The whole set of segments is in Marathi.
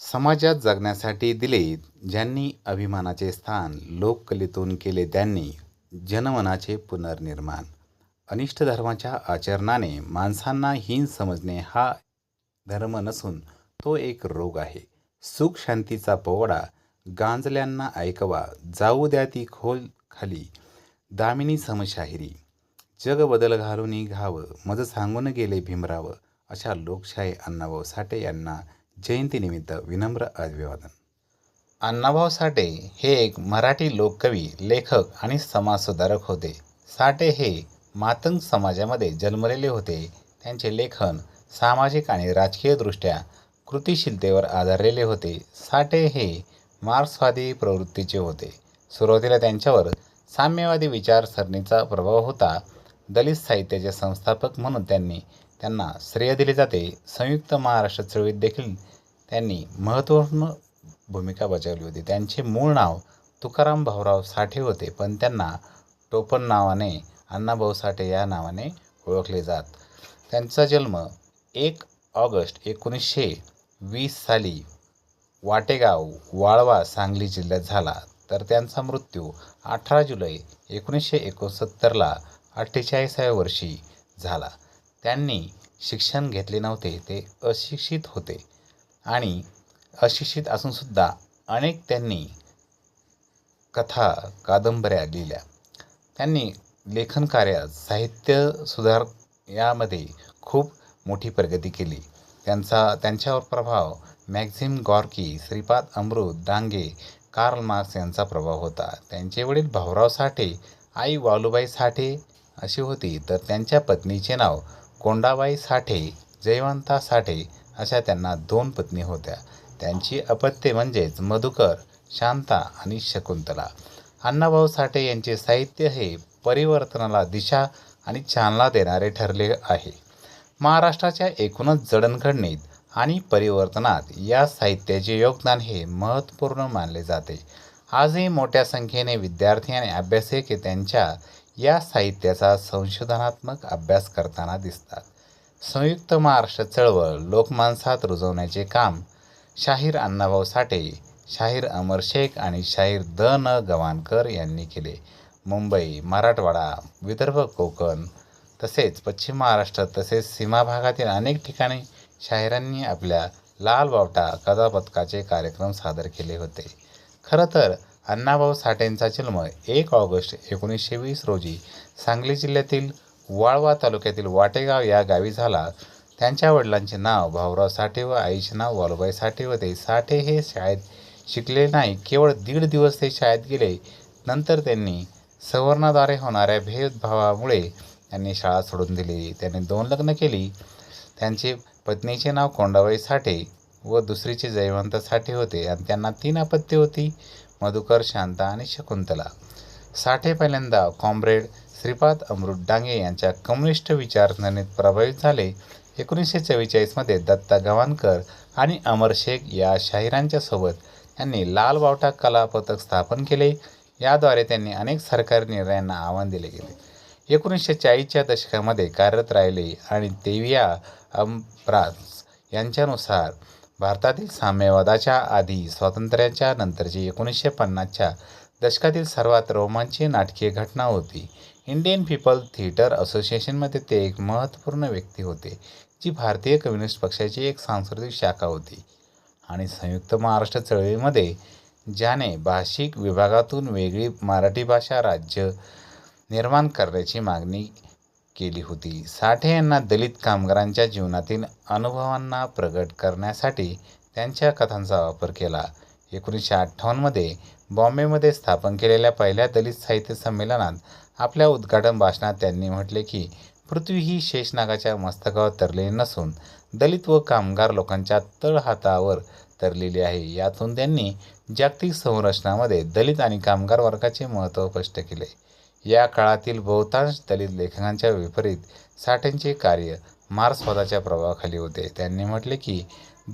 समाजात जगण्यासाठी दिले ज्यांनी अभिमानाचे स्थान लोककलेतून केले त्यांनी जनमनाचे पुनर्निर्माण. अनिष्ट धर्माच्या आचरणाने माणसांना हीन समजणे हा धर्म नसून तो एक रोग आहे. सुख शांतीचा पोवाडा गांजल्यांना ऐकवा जाऊ द्या ती खोल खाली दामिनी समशाहिरी जग बदल घालून घावं मज सांगून गेले भीमराव अशा लोकशाही अण्णाभाऊ साठे यांना जयंतीनिमित्त विनम्र अभिवादन. अण्णाभाऊ साठे हे एक मराठी लोककवी लेखक आणि समाजसुधारक होते. साठे हे मातंग समाजामध्ये जन्मलेले होते. त्यांचे लेखन सामाजिक आणि राजकीयदृष्ट्या कृतिशीलतेवर आधारलेले होते. साठे हे मार्क्सवादी प्रवृत्तीचे होते. सुरुवातीला त्यांच्यावर साम्यवादी विचारसरणीचा प्रभाव होता. दलित साहित्याचे संस्थापक म्हणून त्यांनी त्यांना श्रेय दिले जाते. संयुक्त महाराष्ट्र चळवळीत देखील त्यांनी महत्त्वपूर्ण भूमिका बजावली होती. त्यांचे मूळ नाव तुकाराम भाऊराव साठे होते पण त्यांना टोपण नावाने अण्णाभाऊ साठे या नावाने ओळखले जात. त्यांचा जन्म एक ऑगस्ट एकोणीसशे वीस साली वाटेगाव वाळवा सांगली जिल्ह्यात झाला. तर त्यांचा मृत्यू अठरा जुलै एकोणीसशे एकोणसत्तरला अठ्ठेचाळीसाव्या वर्षी झाला. त्यांनी शिक्षण घेतले नव्हते ते अशिक्षित होते. आणि अशिक्षित असूनसुद्धा अनेक त्यांनी कथा कादंबऱ्या लिहिल्या. त्यांनी लेखनकार्यात साहित्य सुधार यामध्ये खूप मोठी प्रगती केली. त्यांचा त्यांच्यावर प्रभाव Maxim Gorky Shripad Amrit Dange Karl Marx यांचा प्रभाव होता. त्यांचे वडील भाऊराव साठे आई वालूबाई साठे अशी होती. तर त्यांच्या पत्नीचे नाव कोंडाबाई साठे जयवंता साठे अशा त्यांना दोन पत्नी होत्या. त्यांची अपत्ये म्हणजेच मधुकर शांता आणि शकुंतला. अण्णाभाऊ साठे यांचे साहित्य हे परिवर्तनाला दिशा आणि चालना देणारे ठरले आहे. महाराष्ट्राच्या एकूणच जडणघडणीत आणि परिवर्तनात या साहित्याचे योगदान हे महत्त्वपूर्ण मानले जाते. आजही मोठ्या संख्येने विद्यार्थी आणि अभ्यासक त्यांच्या या साहित्याचा संशोधनात्मक अभ्यास करताना दिसतात. संयुक्त महाराष्ट्र चळवळ लोकमानसात रुजवण्याचे काम शाहीर अण्णाभाऊ साठे शाहीर अमर शेख आणि शाहीर द न गवाणकर यांनी केले. मुंबई मराठवाडा विदर्भ कोकण तसेच पश्चिम महाराष्ट्र तसेच सीमा भागातील अनेक ठिकाणी शाहिरांनी आपल्या लाल बावटा कदापथकाचे कार्यक्रम सादर केले होते. खरं तर अण्णाभाऊ साठेंचा जन्म एक ऑगस्ट एकोणीसशे वीस रोजी सांगली जिल्ह्यातील वाळवा तालुक्यातील वाटेगाव या गावी झाला. त्यांच्या वडिलांचे नाव भाऊराव साठे व आईचे नाव वालूबाई साठे होते साठे हे शाळेत शिकले नाही. केवळ दीड दिवस ते शाळेत गेले. नंतर त्यांनी सवर्णाद्वारे होणाऱ्या भेदभावामुळे त्यांनी शाळा सोडून दिली. त्यांनी दोन लग्न केली. त्यांचे पत्नीचे नाव कोंडाबाई साठे व दुसरीचे जयवंत साठे होते आणि त्यांना तीन अपत्ये होती. मधुकर शांता आणि शकुंतला. साठे पहिल्यांदा कॉम्रेड श्रीपाद अमृत डांगे यांच्या कम्युनिस्ट विचारसरणीत प्रभावित झाले. एकोणीसशे चव्वेचाळीसमध्ये दत्ता गवाणकर आणि अमर शेख या शाहिरांच्या सोबत त्यांनी लाल बावटा कला पथक स्थापन केले. याद्वारे त्यांनी अनेक सरकारी निर्णयांना आव्हान दिले गेले. एकोणीसशे चाळीसच्या दशकामध्ये कार्यरत राहिले आणि देविया अमराज यांच्यानुसार भारतातील साम्यवादाच्या आधी स्वातंत्र्याच्या नंतरची एकोणीसशे पन्नासच्या दशकातील सर्वात रोमांची नाटकीय घटना होती. इंडियन पीपल थिएटर असोसिएशनमध्ये ते एक महत्त्वपूर्ण व्यक्ती होते जी भारतीय कम्युनिस्ट पक्षाची एक सांस्कृतिक शाखा होती. आणि संयुक्त महाराष्ट्र चळवळीमध्ये ज्याने भाषिक विभागातून वेगळी मराठी भाषा राज्य निर्माण करण्याची मागणी केली होती. साठे यांना दलित कामगारांच्या जीवनातील अनुभवांना प्रगट करण्यासाठी त्यांच्या कथांचा वापर केला. एकोणीसशे अठ्ठावन्नमध्ये बॉम्बेमध्ये स्थापन केलेल्या पहिल्या दलित साहित्य संमेलनात आपल्या उद्घाटन भाषणात त्यांनी म्हटले की पृथ्वी ही शेषनागाच्या मस्तकावर तरलेली नसून दलित व कामगार लोकांच्या तळहातावर तरलेली आहे. यातून त्यांनी जागतिक संरचनामध्ये दलित आणि कामगार वर्गाचे महत्त्व स्पष्ट केले. या काळातील बहुतांश दलित लेखकांच्या विपरीत साठेंचे कार्य मार्क्सवादाच्या प्रभावाखाली होते. त्यांनी म्हटले की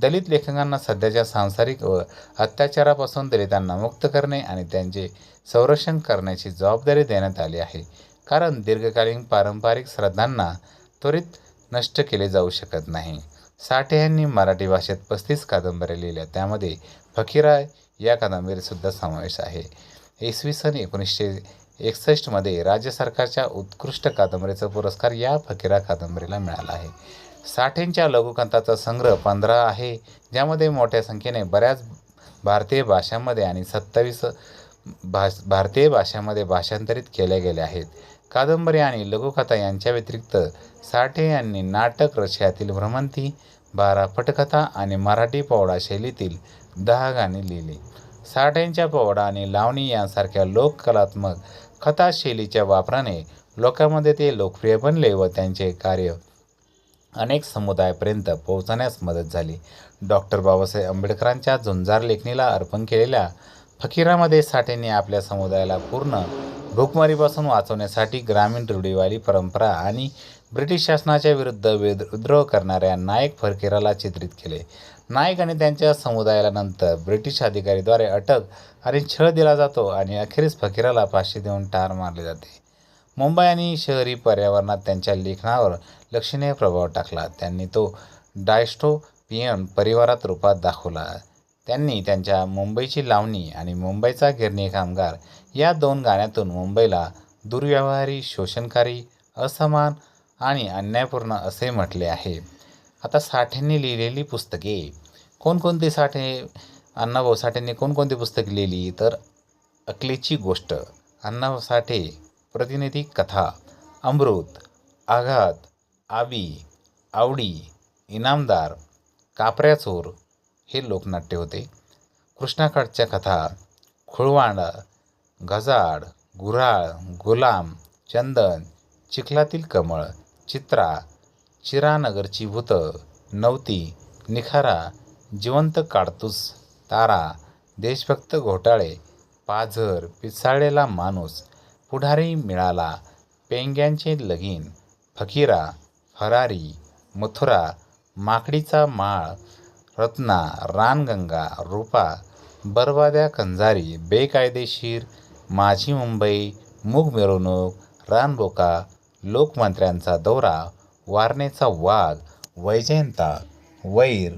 दलित लेखकांना सध्याच्या सांसारिक व अत्याचारापासून दलितांना मुक्त करणे आणि त्यांचे संरक्षण करण्याची जबाबदारी देण्यात आली आहे. कारण दीर्घकालीन पारंपरिक श्रद्धांना त्वरित नष्ट केले जाऊ शकत नाही. साठे यांनी मराठी भाषेत पस्तीस कादंबऱ्या लिहिल्या. त्यामध्ये फकीरा या कादंबरीसुद्धा समावेश आहे. इसवी सन एकोणीसशे एकसष्टमध्ये राज्य सरकारच्या उत्कृष्ट कादंबरीचा पुरस्कार या फकीरा कादंबरीला मिळाला आहे. साठेंच्या लघुकंथाचा संग्रह पंधरा आहे ज्यामध्ये मोठ्या संख्येने बऱ्याच भारतीय भाषांमध्ये आणि सत्तावीस भाष भारतीय भाषांमध्ये भाषांतरित केल्या गेल्या आहेत. कादंबरी आणि लघुकथा यांच्या व्यतिरिक्त साठे यांनी नाटक रशियातील भ्रमंती बारा पटकथा आणि मराठी पोवाडा शैलीतील दहा गाणी लिहिली. साठेंच्या पोवाडा आणि लावणी यांसारख्या लोककलात्मक कथा शैलीच्या वापराने लोकांमध्ये ते लोकप्रिय बनले व त्यांचे कार्य अनेक समुदायापर्यंत पोहोचण्यास मदत झाली. डॉक्टर बाबासाहेब आंबेडकरांच्या झुंजार लेखणीला अर्पण केलेल्या फकीरामध्ये साठेंनी आपल्या समुदायाला पूर्ण भूकमारीपासून वाचवण्यासाठी ग्रामीण रूढीवाली परंपरा आणि ब्रिटिश शासनाच्या विरुद्ध विद विद्रोह करणाऱ्या नायक फकीराला चित्रित केले. नायक आणि त्यांच्या समुदायाला नंतर ब्रिटिश अधिकारीद्वारे अटक आणि छळ दिला जातो आणि अखेरीस फकीराला फाशी देऊन ठार मारले जाते. मुंबई आणि शहरी पर्यावरणात त्यांच्या लेखनावर लक्षणीय प्रभाव टाकला. त्यांनी तो डायस्टोपियन परिवारात रूपात दाखवला. त्यांनी त्यांच्या मुंबईची लावणी आणि मुंबईचा गिरणी कामगार या दोन गाण्यातून मुंबईला दुर्व्यवहारी शोषणकारी असमान आणि अन्यायपूर्ण असे म्हटले आहे. आता साठेंनी लिहिलेली पुस्तके. कोणकोणती साठे अण्णाभाऊ साठेंनी कोणकोणती पुस्तके लिहिली? तर अकलेची गोष्ट. अण्णाभाऊ साठे प्रतिनिधी कथा अमृत आघात आबी आवडी इनामदार कापऱ्याचोर हे लोकनाट्य होते. कृष्णाकाठच्या कथा खुळवांडा गजाड गुऱ्हाळ गुलाम चंदन चिखलातील कमळ चित्रा चिरानगरची भूतं नवती निखारा जिवंत काडतूस तारा देशभक्त घोटाळे पाझर पिसाळलेला माणूस पुढारी मिळाला पेंग्यांचे लगीन फकिरा फरारी मथुरा माकडीचा माळ रत्ना रानगंगा रूपा बरवाद्या कंजारी बेकायदेशीर माझी मुंबई मूग मिरवणूक रानबोका लोकमंत्र्यांचा दौरा वारणेचा वाघ वैजयंता वैर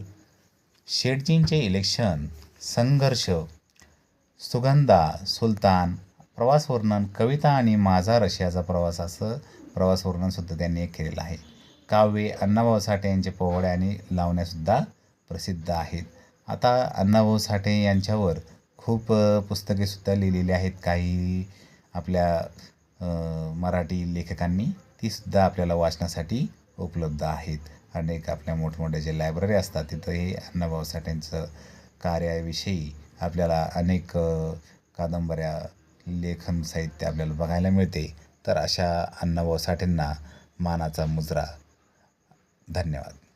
शेटजींचे इलेक्शन संघर्ष सुगंधा सुलतान प्रवास वर्णन कविता आणि माझा रशियाचा प्रवास असं प्रवास वर्णनसुद्धा त्यांनी एक केलेलं आहे. काव्ये अण्णाभाऊ साठे यांचे पोवळे आणि लावण्यासुद्धा प्रसिद्ध आहेत. आता अण्णाभाऊ साठे यांच्यावर खूप पुस्तकेसुद्धा लिहिलेली आहेत. काही आपल्या मराठी लेखकांनी तीसुद्धा आपल्याला वाचण्यासाठी उपलब्ध आहेत. अनेक आपल्या मोठमोठ्या जे लायब्ररी असतात तिथं हे अण्णाभाऊ साठेंचं कार्याविषयी आपल्याला अनेक कादंबऱ्या लेखन साहित्य आपल्याला बघायला मिळते. तर अशा अण्णाभाऊ साठेंना मानाचा मुजरा. धन्यवाद.